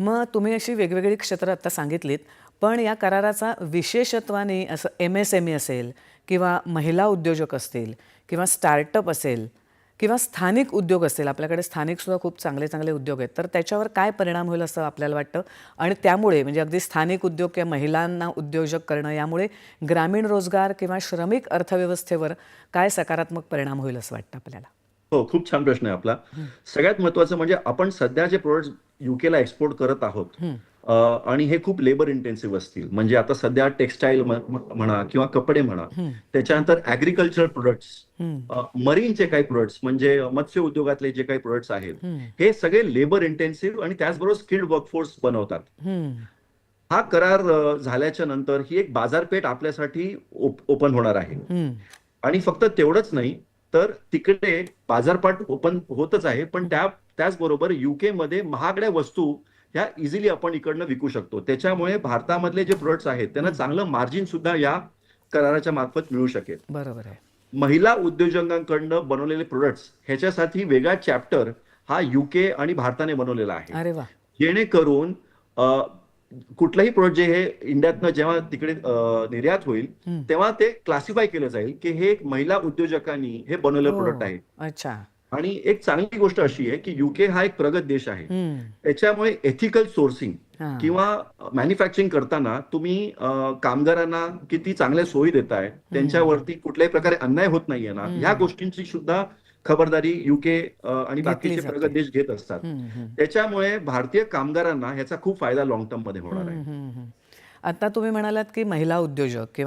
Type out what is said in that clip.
मग तुम्ही अशी वेगवेगळी क्षेत्रं आत्ता सांगितलीत पण या कराराचा विशेषत्वाने असं एम एस एम ई असेल किंवा महिला उद्योजक असतील किंवा स्टार्टअप असेल किंवा स्थानिक उद्योग असतील आपल्याकडे स्थानिकसुद्धा खूप चांगले चांगले उद्योग आहेत तर त्याच्यावर काय परिणाम होईल असं आपल्याला वाटतं? आणि त्यामुळे म्हणजे अगदी स्थानिक उद्योग किंवा महिलांना उद्योजक करणं यामुळे ग्रामीण रोजगार किंवा श्रमिक अर्थव्यवस्थेवर काय सकारात्मक परिणाम होईल असं वाटतं आपल्याला? हो खूप छान प्रश्न आहे आपला. सगळ्यात महत्वाचं म्हणजे आपण सध्या जे प्रोडक्ट युकेला एक्सपोर्ट करत आहोत आणि हे खूप लेबर इंटेन्सिव्ह असतील म्हणजे आता सध्या टेक्स्टाईल म्हणा किंवा कपडे म्हणा त्याच्यानंतर ऍग्रिकल्चर प्रोडक्ट्स मरीनचे काही प्रोडक्ट्स म्हणजे मत्स्य उद्योगातले जे काही प्रोडक्ट्स आहेत हे. सगळे लेबर इंटेन्सिव्ह आणि त्याचबरोबर स्किल्ड वर्कफोर्स बनवतात. हा. करार झाल्याच्यानंतर ही एक बाजारपेठ आपल्यासाठी ओपन होणार आहे. आणि फक्त तेवढंच नाही तर तिकडे बाजारपेठ ओपन होतच आहे पण त्या त्याचबरोबर युके मध्ये महागड्या वस्तू ह्या इझिली आपण इकडनं विकू शकतो. त्याच्यामुळे भारतामधले जे प्रोडक्ट्स आहेत त्यांना चांगलं मार्जिन सुद्धा या कराराच्या मार्फत मिळू शकेल. बरोबर आहे. महिला उद्योजकांकडनं बनवलेले प्रोडक्ट्स ह्याच्यासाठी वेगळा चॅप्टर हा युके आणि भारताने बनवलेला आहे. जेणेकरून कुठलंही प्रोडक्ट जे हे इंडियातनं जेव्हा तिकडे निर्यात होईल. तेव्हा ते क्लासिफाय केलं जाईल की हे एक महिला उद्योजकांनी हे बनवलेलं हो. प्रोडक्ट आहे अच्छा आणि एक चांगली गोष्ट अशी आहे की युके हा एक प्रगत देश आहे. त्याच्यामुळे एथिकल सोर्सिंग हा. किंवा मॅन्युफॅक्चरिंग करताना तुम्ही कामगारांना किती चांगल्या सोयी देताय त्यांच्यावरती कुठल्याही प्रकारे अन्याय होत नाहीये ना ह्या गोष्टींची सुद्धा खबरदारी युके आणि बाकीचे. प्रगत देश घेत असतात. त्याच्यामुळे भारतीय कामगारांना ह्याचा खूप फायदा लॉंग टर्ममध्ये होणार आहे. आता तुम्ही म्हणालात की महिला उद्योजक किंवा